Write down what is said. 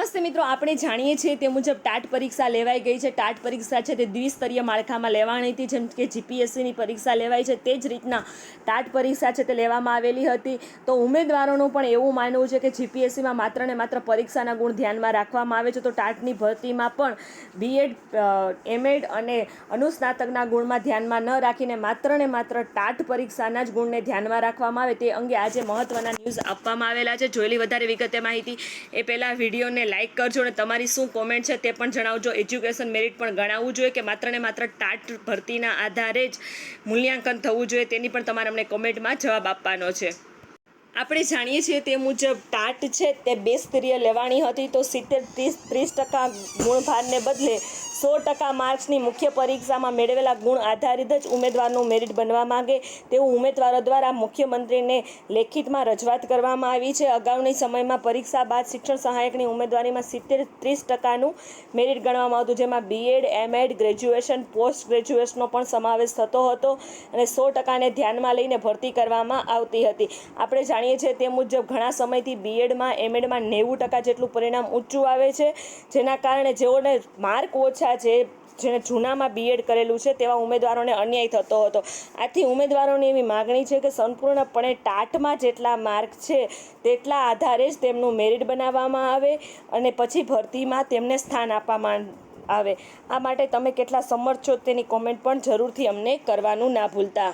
નમસ્તે મિત્રો, આપણે જાણીએ છીએ તે મુજબ ટાટ પરીક્ષા લેવાઈ ગઈ છે. ટાટ પરીક્ષા છે તે દ્વિસ્તરીય માળખામાં લેવાની હતી જેમ કે જીપીએસસીની પરીક્ષા લેવાય છે. તે જ રીતના ટાટ પરીક્ષા છે તે લેવામાં આવેલી હતી. તો ઉમેદવારોનું પણ એવું માનવું છે કે જીપીએસસીમાં માત્ર ને માત્ર પરીક્ષાના ગુણ ધ્યાનમાં રાખવામાં આવે છે. તો ટાટની ભરતીમાં પણ બીએડ એમએડ અને અનુસ્નાતકના ગુણમાં ધ્યાનમાં ન રાખીને માત્ર ને માત્ર ટાટ પરીક્ષાના જ ગુણને ધ્યાનમાં રાખવામાં આવે. તે અંગે આજે મહત્ત્વના ન્યૂઝ આપવામાં આવેલા છે. જોયેલી વધારે વિગતે માહિતી એ પહેલાં વિડીયોને લાઇક કરજો અને તમારી શું કોમેન્ટ છે તે પણ જણાવજો. એજ્યુકેશન મેરિટ પણ ગણાવવું જોઈએ કે માત્ર ને માત્ર ટાટ ભરતીના આધારે જ મૂલ્યાંકન થવું જોઈએ તેની પણ તમારે અમને કોમેન્ટમાં જવાબ આપવાનો છે. આપણે જાણીએ છીએ તે મુજબ ટાટ છે તે બે સ્તરીય લેવાની હતી તો સિત્તેર, ત્રીસ ત્રીસ ટકા ગુણભારને બદલે સો ટકા માર્ક્સની મુખ્ય પરીક્ષામાં મેળવેલા ગુણ આધારિત જ ઉમેદવારનું મેરિટ બનવા માંગે. તેવું ઉમેદવારો દ્વારા મુખ્યમંત્રીને લેખિતમાં રજૂઆત કરવામાં આવી છે. અગાઉની સમયમાં પરીક્ષા બાદ શિક્ષણ સહાયકની ઉમેદવારીમાં સિત્તેર ત્રીસ ટકાનું મેરિટ ગણવામાં આવતું, જેમાં બીએડ એમએડ ગ્રેજ્યુએશન પોસ્ટ ગ્રેજ્યુએશનનો પણ સમાવેશ થતો હતો અને સો ટકાને ધ્યાનમાં લઈને ભરતી કરવામાં આવતી હતી. આપણે જાણીએ છીએ તે મુજબ ઘણા સમયથી બીએડમાં એમએડમાં નેવું ટકા જેટલું પરિણામ ઊંચું આવે છે, જેના કારણે જેઓને માર્ક ઓછા છે જેણે જૂનામાં બીએડ કરેલું છે તેવા ઉમેદવારોને અન્યાય થતો હતો. આથી ઉમેદવારોની એવી માગણી છે કે સંપૂર્ણપણે ટાટમાં જેટલા માર્ક છે તેટલા આધારે જ તેમનું મેરિટ બનાવવામાં આવે અને પછી ભરતીમાં તેમને સ્થાન આપવામાં આવે. આ માટે તમે કેટલા સમર્થ છો તેની કોમેન્ટ પણ જરૂરથી અમને કરવાનું ના ભૂલતા.